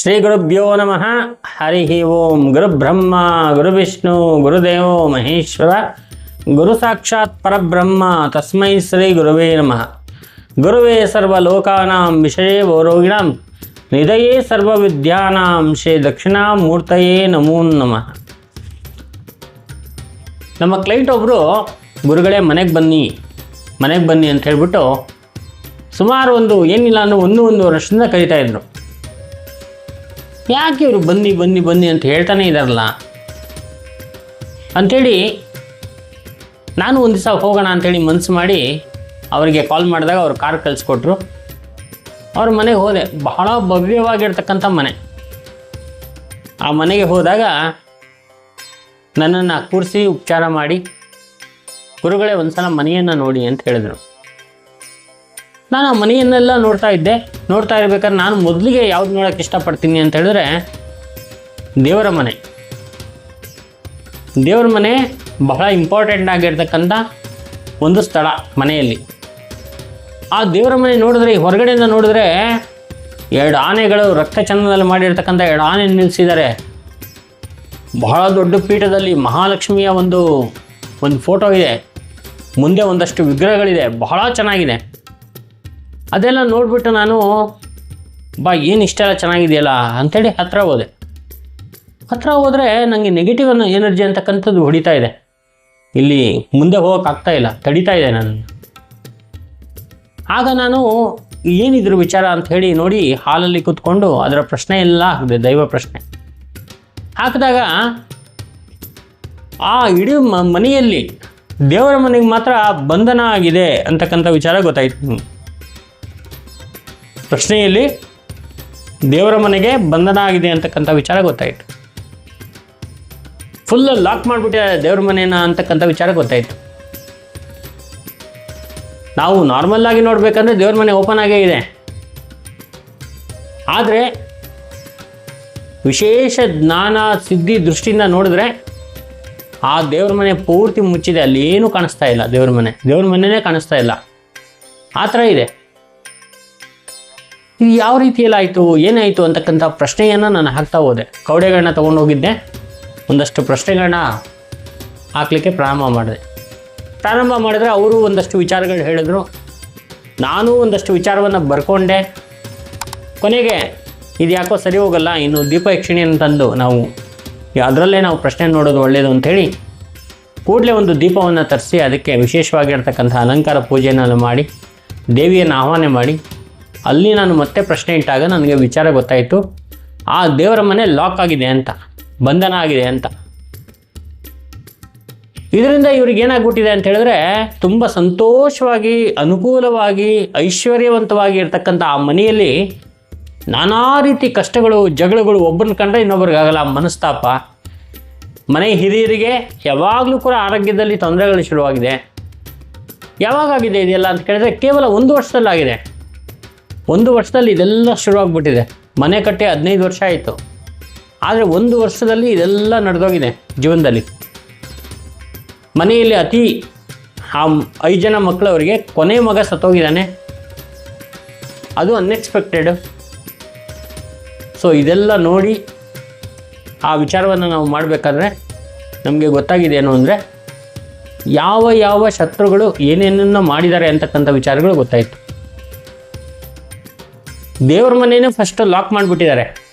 ಶ್ರೀ ಗುರುಭ್ಯೋ ನಮಃ. ಹರಿ ಓಂ ಗುರುಬ್ರಹ್ಮ ಗುರುವಿಷ್ಣು ಗುರುದೇವೋ ಮಹೇಶ್ವರ. ಗುರು ಸಾಕ್ಷಾತ್ ಪರಬ್ರಹ್ಮ, ತಸ್ಮೈ ಶ್ರೀ ಗುರುವೇ ನಮಃ. ಗುರುವೇ ಸರ್ವಲೋಕಾನಾಂ ವಿಷಯೇ ರೋಗಿಣಾಂ ನಿಧಯೇ ಸರ್ವವಿದ್ಯಾನಾಂ ಶ್ರೀ ದಕ್ಷಿಣಾಮೂರ್ತಯೇ ನಮೋ ನಮಃ. ನಮ್ಮ ಕ್ಲೈಂಟ್ ಒಬ್ಬರು ಗುರುಗಳೇ ಮನೆಗೆ ಬನ್ನಿ ಮನೆಗೆ ಬನ್ನಿ ಅಂತ ಹೇಳಿಬಿಟ್ಟು ಸುಮಾರು ಒಂದು ಏನಿಲ್ಲ ಅನ್ನೋ ಒಂದು ಒಂದು ವರ್ಷದಿಂದ ಕರೀತಾ ಇದ್ರು. ಯಾಕೆ ಇವರು ಬನ್ನಿ ಬನ್ನಿ ಬನ್ನಿ ಅಂತ ಹೇಳ್ತಾನೆ ಇದ್ದಾರಲ್ಲ ಅಂಥೇಳಿ ನಾನು ಒಂದು ದಿವಸ ಹೋಗೋಣ ಅಂಥೇಳಿ ಮನಸ್ಸು ಮಾಡಿ ಅವರಿಗೆ ಕಾಲ್ ಮಾಡಿದಾಗ ಅವ್ರು ಕಾರ್ ಕಳಿಸ್ಕೊಟ್ರು. ಅವ್ರ ಮನೆಗೆ ಹೋದೆ. ಬಹಳ ಭವ್ಯವಾಗಿರ್ತಕ್ಕಂಥ ಮನೆ. ಆ ಮನೆಗೆ ಹೋದಾಗ ನನ್ನನ್ನು ಕೂರಿಸಿ ಉಪಚಾರ ಮಾಡಿ, ಗುರುಗಳೇ ಒಂದು ಸಲ ಮನೆಯನ್ನು ನೋಡಿ ಅಂತ ಹೇಳಿದರು. ನಾನು ಆ ಮನೆಯನ್ನೆಲ್ಲ ನೋಡ್ತಾ ಇದ್ದೆ. ನೋಡ್ತಾ ಇರ್ಬೇಕಾದ್ರೆ ನಾನು ಮೊದಲಿಗೆ ಯಾವ್ದು ನೋಡೋಕೆ ಇಷ್ಟಪಡ್ತೀನಿ ಅಂತ ಹೇಳಿದ್ರೆ, ದೇವರ ಮನೆ. ದೇವರ ಮನೆ ಬಹಳ ಇಂಪಾರ್ಟೆಂಟ್ ಆಗಿರ್ತಕ್ಕಂಥ ಒಂದು ಸ್ಥಳ ಮನೆಯಲ್ಲಿ. ಆ ದೇವರ ಮನೆ ನೋಡಿದ್ರೆ ಹೊರಗಡೆಯಿಂದ ನೋಡಿದ್ರೆ ಎರಡು ಆನೆಗಳು ರಕ್ತ ಚಂದದಲ್ಲಿ ಮಾಡಿರ್ತಕ್ಕಂಥ ಎರಡು ಆನೆ ನಿಲ್ಲಿಸಿದ್ದಾರೆ. ಬಹಳ ದೊಡ್ಡ ಪೀಠದಲ್ಲಿ ಮಹಾಲಕ್ಷ್ಮಿಯ ಒಂದು ಒಂದು ಫೋಟೋ ಇದೆ. ಮುಂದೆ ಒಂದಷ್ಟು ವಿಗ್ರಹಗಳಿದೆ. ಬಹಳ ಚೆನ್ನಾಗಿದೆ. ಅದೆಲ್ಲ ನೋಡಿಬಿಟ್ಟು ನಾನು, ಬಾ, ಏನು ಇಷ್ಟೆಲ್ಲ ಚೆನ್ನಾಗಿದೆಯಲ್ಲ? ಅಂಥೇಳಿ ಹತ್ತಿರ ಹೋದೆ. ಹತ್ತಿರ ಹೋದರೆ ನನಗೆ ನೆಗೆಟಿವ್ ಅನ್ನೋ ಎನರ್ಜಿ ಅಂತಕ್ಕಂಥದ್ದು ಹೊಡಿತಾ ಇದೆ. ಇಲ್ಲಿ ಮುಂದೆ ಹೋಗೋಕ್ಕಾಗ್ತಾ ಇಲ್ಲ, ತಡಿತಾ ಇದೆ ನಾನು. ಆಗ ನಾನು ಏನಿದ್ರ ವಿಚಾರ ಅಂತ ಹೇಳಿ ನೋಡಿ ಹಾಲಲ್ಲಿ ಕೂತ್ಕೊಂಡು ಅದರ ಪ್ರಶ್ನೆ ಎಲ್ಲ ಹಾಕಿದೆ, ದೈವ ಪ್ರಶ್ನೆ. ಹಾಕಿದಾಗ, ಆ, ಇಡೀ ಮನೆಯಲ್ಲಿ ದೇವರ ಮನೆಗೆ ಮಾತ್ರ ಬಂಧನ ಆಗಿದೆ ಅಂತಕ್ಕಂಥ ವಿಚಾರ ಗೊತ್ತಾಯಿತು. ಪ್ರಶ್ನೆಯಲ್ಲಿ ದೇವರ ಮನೆಗೆ ಬಂಧನ ಆಗಿದೆ ಅಂತಕ್ಕಂಥ ವಿಚಾರ ಗೊತ್ತಾಯಿತು. ಫುಲ್ ಲಾಕ್ ಮಾಡಿಬಿಟ್ಟಿದ್ದಾರೆ ದೇವ್ರ ಮನೆಯನ್ನ ಅಂತಕ್ಕಂಥ ವಿಚಾರ ಗೊತ್ತಾಯಿತು. ನಾವು ನಾರ್ಮಲ್ ಆಗಿ ನೋಡ್ಬೇಕಂದ್ರೆ ದೇವ್ರ ಮನೆ ಓಪನ್ ಆಗೇ ಇದೆ. ಆದರೆ ವಿಶೇಷ ಜ್ಞಾನ ಸಿದ್ಧಿ ದೃಷ್ಟಿಯಿಂದ ನೋಡಿದ್ರೆ ಆ ದೇವ್ರ ಮನೆ ಪೂರ್ತಿ ಮುಚ್ಚಿದೆ, ಅಲ್ಲಿ ಏನೂ ಕಾಣಿಸ್ತಾ ಇಲ್ಲ ದೇವ್ರ ಮನೆ. ದೇವ್ರ ಮನೆಯೇ ಕಾಣಿಸ್ತಾ ಇಲ್ಲ. ಆ ಥರ ಇದೆ. ಇದು ಯಾವ ರೀತಿಯಲ್ಲಿ ಆಯಿತು ಏನಾಯಿತು ಅಂತಕ್ಕಂಥ ಪ್ರಶ್ನೆಯನ್ನು ನಾನು ಹಾಕ್ತಾ ಹೋದೆ. ಕೌಡೆಗಳನ್ನ ತೊಗೊಂಡು ಹೋಗಿದ್ದೆ ಒಂದಷ್ಟು ಪ್ರಶ್ನೆಗಳನ್ನ ಹಾಕಲಿಕ್ಕೆ ಪ್ರಾರಂಭ ಮಾಡಿದೆ. ಪ್ರಾರಂಭ ಮಾಡಿದ್ರೆ ಅವರು ಒಂದಷ್ಟು ವಿಚಾರಗಳು ಹೇಳಿದ್ರು. ನಾನು ಒಂದಷ್ಟು ವಿಚಾರವನ್ನು ಬರ್ಕೊಂಡೆ. ಕೊನೆಗೆ ಇದು ಯಾಕೋ ಸರಿ ಹೋಗಲ್ಲ, ಇನ್ನು ದೀಪ ಯಕ್ಷಿಣಿಯನ್ನು ತಂದು ನಾವು ಅದರಲ್ಲೇ ನಾವು ಪ್ರಶ್ನೆ ನೋಡೋದು ಒಳ್ಳೆಯದು ಅಂಥೇಳಿ ಕೂಡಲೇ ಒಂದು ದೀಪವನ್ನು ತರಿಸಿ, ಅದಕ್ಕೆ ವಿಶೇಷವಾಗಿರ್ತಕ್ಕಂಥ ಅಲಂಕಾರ ಪೂಜೆಯನ್ನು ಮಾಡಿ, ದೇವಿಯನ್ನು ಆಹ್ವಾನ ಮಾಡಿ ಅಲ್ಲಿ ನಾನು ಮತ್ತೆ ಪ್ರಶ್ನೆ ಇಟ್ಟಾಗ ನನಗೆ ವಿಚಾರ ಗೊತ್ತಾಯಿತು. ಆ ದೇವರ ಮನೆ ಲಾಕ್ ಆಗಿದೆ ಅಂತ, ಬಂಧನ ಆಗಿದೆ ಅಂತ. ಇದರಿಂದ ಇವ್ರಿಗೆ ಏನಾಗ್ಬಿಟ್ಟಿದೆ ಅಂತ ಹೇಳಿದ್ರೆ, ತುಂಬ ಸಂತೋಷವಾಗಿ, ಅನುಕೂಲವಾಗಿ, ಐಶ್ವರ್ಯವಂತವಾಗಿ ಇರ್ತಕ್ಕಂಥ ಆ ಮನೆಯಲ್ಲಿ ನಾನಾ ರೀತಿ ಕಷ್ಟಗಳು, ಜಗಳಗಳು ಒಬ್ಬರನ್ನ ಕಂಡ್ರೆ ಇನ್ನೊಬ್ರಿಗಾಗಲ್ಲ ಮನಸ್ತಾಪ, ಮನೆ ಹಿರಿಯರಿಗೆ ಯಾವಾಗಲೂ ಕೂಡ ಆರೋಗ್ಯದಲ್ಲಿ ತೊಂದರೆಗಳು ಶುರುವಾಗಿದೆ. ಯಾವಾಗಾಗಿದೆ ಇದೆಯಲ್ಲ ಅಂತ ಕೇಳಿದ್ರೆ ಕೇವಲ ಒಂದು ವರ್ಷದಲ್ಲಾಗಿದೆ. ಒಂದು ವರ್ಷದಲ್ಲಿ ಇದೆಲ್ಲ ಶುರುವಾಗ್ಬಿಟ್ಟಿದೆ ಮನೆ ಕಟ್ಟಿ ಹದಿನೈದು ವರ್ಷ ಆಯಿತು. ಆದರೆ ಒಂದು ವರ್ಷದಲ್ಲಿ ಇದೆಲ್ಲ ನಡೆದೋಗಿದೆ ಜೀವನದಲ್ಲಿ. ಮನೆಯಲ್ಲಿ ಅತಿ, ಆ ಐದು ಜನ ಮಕ್ಕಳವರಿಗೆ ಕೊನೆ ಮಗ ಸತ್ತೋಗಿದ್ದಾನೆ. ಅದು ಅನ್ಎಕ್ಸ್ಪೆಕ್ಟೆಡ್ ಸೊ ಇದೆಲ್ಲ ನೋಡಿ ಆ ವಿಚಾರವನ್ನು ನಾವು ಮಾಡಬೇಕಾದ್ರೆ ನಮಗೆ ಗೊತ್ತಾಗಿದೆ ಏನು ಅಂದರೆ, ಯಾವ ಯಾವ ಶತ್ರುಗಳು ಏನೇನನ್ನು ಮಾಡಿದ್ದಾರೆ ಅಂತಕ್ಕಂಥ ವಿಚಾರಗಳು ಗೊತ್ತಾಯಿತು. ದೇವ್ರ ಮನೇನೆ ಫಸ್ಟ್ ಲಾಕ್ ಮಾಡಿಬಿಟ್ಟಿದ್ದಾರೆ.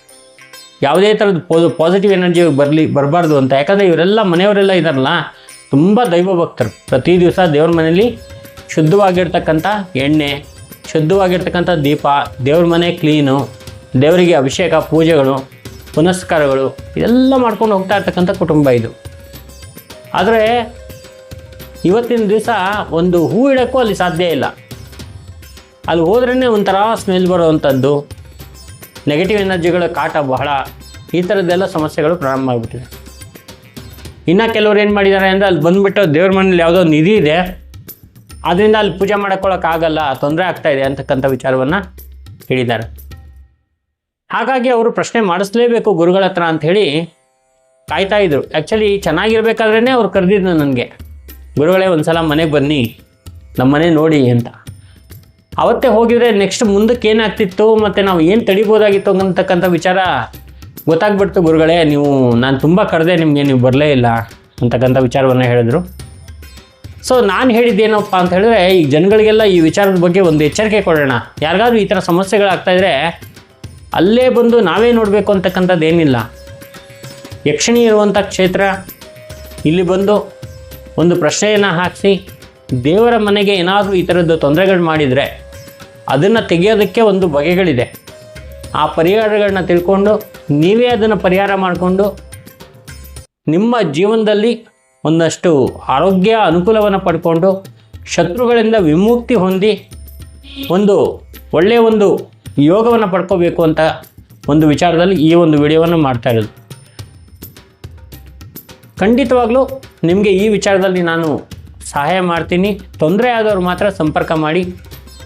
ಯಾವುದೇ ಥರದ ಪಾಸಿಟಿವ್ ಎನರ್ಜಿ ಬರಲಿ, ಬರಬಾರ್ದು ಅಂತ. ಯಾಕಂದರೆ ಇವರೆಲ್ಲ ಮನೆಯವರೆಲ್ಲ ಇದಾರಲ್ಲ ತುಂಬ ದೈವ ಭಕ್ತರು. ಪ್ರತಿ ದಿವಸ ದೇವ್ರ ಮನೇಲಿ ಶುದ್ಧವಾಗಿರ್ತಕ್ಕಂಥ ಎಣ್ಣೆ, ಶುದ್ಧವಾಗಿರ್ತಕ್ಕಂಥ ದೀಪ, ದೇವ್ರ ಮನೆ ಕ್ಲೀನು ದೇವರಿಗೆ ಅಭಿಷೇಕ, ಪೂಜೆಗಳು, ಪುನಸ್ಕಾರಗಳು, ಇದೆಲ್ಲ ಮಾಡ್ಕೊಂಡು ಹೋಗ್ತಾ ಇರ್ತಕ್ಕಂಥ ಕುಟುಂಬ ಇದು. ಆದರೆ, ಇವತ್ತಿನ ದಿವಸ ಒಂದು ಹೂ ಇಡೋಕ್ಕೂ ಅಲ್ಲಿ ಸಾಧ್ಯ ಇಲ್ಲ. ಅಲ್ಲಿ ಹೋದ್ರೇ ಒಂಥರ ಸ್ಮೆಲ್ ಬರುವಂಥದ್ದು. ನೆಗೆಟಿವ್ ಎನರ್ಜಿಗಳ ಕಾಟ ಬಹಳ. ಈ ಥರದ್ದೆಲ್ಲ ಸಮಸ್ಯೆಗಳು ಪ್ರಾರಂಭ ಆಗಿಬಿಟ್ಟಿದೆ. ಇನ್ನು ಕೆಲವ್ರು ಏನು ಮಾಡಿದ್ದಾರೆ ಅಂದರೆ ಅಲ್ಲಿ ಬಂದುಬಿಟ್ಟು ದೇವ್ರ ಮನೇಲಿ ಯಾವುದೋ ನಿಧಿ ಇದೆ. ಅದರಿಂದ ಅಲ್ಲಿ ಪೂಜೆ ಮಾಡ್ಕೊಳ್ಳೋಕ್ಕಾಗಲ್ಲ ತೊಂದರೆ ಆಗ್ತಾಯಿದೆ ಅಂತಕ್ಕಂಥ ವಿಚಾರವನ್ನು ಹೇಳಿದ್ದಾರೆ. ಹಾಗಾಗಿ ಅವರು ಪ್ರಶ್ನೆ ಮಾಡಿಸ್ಲೇಬೇಕು ಗುರುಗಳ ಹತ್ರ ಅಂಥೇಳಿ ಕಾಯ್ತಾ ಇದ್ರು. ಆ್ಯಕ್ಚುಲಿ ಚೆನ್ನಾಗಿರ್ಬೇಕಾದ್ರೇ ಅವ್ರು ಕರೆದಿದ್ದು ನನಗೆ. ಗುರುಗಳೇ ಒಂದು ಸಲ ಮನೆಗೆ ಬನ್ನಿ ನಮ್ಮ ಮನೆ ನೋಡಿ ಅಂತ. ಅವತ್ತೇ ಹೋಗಿದ್ರೆ ನೆಕ್ಸ್ಟ್ ಮುಂದಕ್ಕೆ ಏನಾಗ್ತಿತ್ತು ಮತ್ತು ನಾವು ಏನು ತಡಿಬೋದಾಗಿತ್ತು ಅಂತಕ್ಕಂಥ ವಿಚಾರ ಗೊತ್ತಾಗ್ಬಿಡ್ತು ಗುರುಗಳೇ. ನೀವು, ನಾನು ತುಂಬ ಕರೆದೆ ನಿಮಗೆ, ನೀವು ಬರಲೇ ಇಲ್ಲ ಅಂತಕ್ಕಂಥ ವಿಚಾರವನ್ನು ಹೇಳಿದ್ರು. ಸೊ ನಾನು ಹೇಳಿದ್ದೇನಪ್ಪ ಅಂತ ಹೇಳಿದ್ರೆ, ಈ ಜನಗಳಿಗೆಲ್ಲ ಈ ವಿಚಾರದ ಬಗ್ಗೆ ಒಂದು ಎಚ್ಚರಿಕೆ ಕೊಡೋಣ. ಯಾರಿಗಾದ್ರೂ ಈ ಥರ ಸಮಸ್ಯೆಗಳಾಗ್ತಾಯಿದ್ರೆ ಅಲ್ಲೇ ಬಂದು ನಾವೇ ನೋಡಬೇಕು ಅಂತಕ್ಕಂಥದ್ದು ಏನಿಲ್ಲ. ಯಕ್ಷಿಣಿ ಇರುವಂಥ ಕ್ಷೇತ್ರ, ಇಲ್ಲಿ ಬಂದು ಒಂದು ಪ್ರಶ್ನೆಯನ್ನು ಹಾಕಿಸಿ, ದೇವರ ಮನೆಗೆ ಏನಾದರೂ ಈ ಥರದ್ದು ತೊಂದರೆಗಳು ಮಾಡಿದರೆ ಅದನ್ನು ತೆಗೆಯೋದಕ್ಕೆ ಒಂದು ಬಗೆಗಳಿದೆ. ಆ ಪರಿಹಾರಗಳನ್ನ ತಿಳ್ಕೊಂಡು ನೀವೇ ಅದನ್ನು ಪರಿಹಾರ ಮಾಡಿಕೊಂಡು ನಿಮ್ಮ ಜೀವನದಲ್ಲಿ ಒಂದಷ್ಟು ಆರೋಗ್ಯ ಅನುಕೂಲವನ್ನು ಪಡ್ಕೊಂಡು ಶತ್ರುಗಳಿಂದ ವಿಮುಕ್ತಿ ಹೊಂದಿ ಒಂದು ಒಳ್ಳೆಯ ಒಂದು ಯೋಗವನ್ನು ಪಡ್ಕೋಬೇಕು ಅಂತ ಒಂದು ವಿಚಾರದಲ್ಲಿ ಈ ಒಂದು ವಿಡಿಯೋವನ್ನು ಮಾಡ್ತಾ ಇರೋದು. ಖಂಡಿತವಾಗ್ಲೂ ನಿಮಗೆ ಈ ವಿಚಾರದಲ್ಲಿ ನಾನು ಸಹಾಯ ಮಾಡ್ತೀನಿ. ತೊಂದರೆ ಆದವರು ಮಾತ್ರ ಸಂಪರ್ಕ ಮಾಡಿ.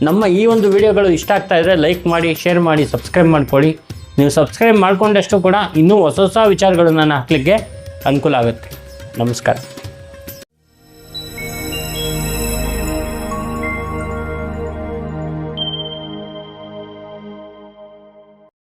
ನಮ್ಮ ಈ ಒಂದು ವಿಡಿಯೋಗಳು ಇಷ್ಟ ಆಗ್ತಾ ಇದ್ರೆ ಲೈಕ್ ಮಾಡಿ ಶೇರ್ ಮಾಡಿ ಸಬ್ಸ್ಕ್ರೈಬ್ ಮಾಡ್ಕೊಳ್ಳಿ. ನೀವು ಸಬ್ಸ್ಕ್ರೈಬ್ ಮಾಡಿಕೊಂಡಷ್ಟು ಕೂಡ ಇನ್ನೂ ಹೊಸ ಹೊಸ ವಿಚಾರಗಳನ್ನು ನಾನು ಹಾಕಲಿಕ್ಕೆ ಅನುಕೂಲ ಆಗುತ್ತೆ. ನಮಸ್ಕಾರ.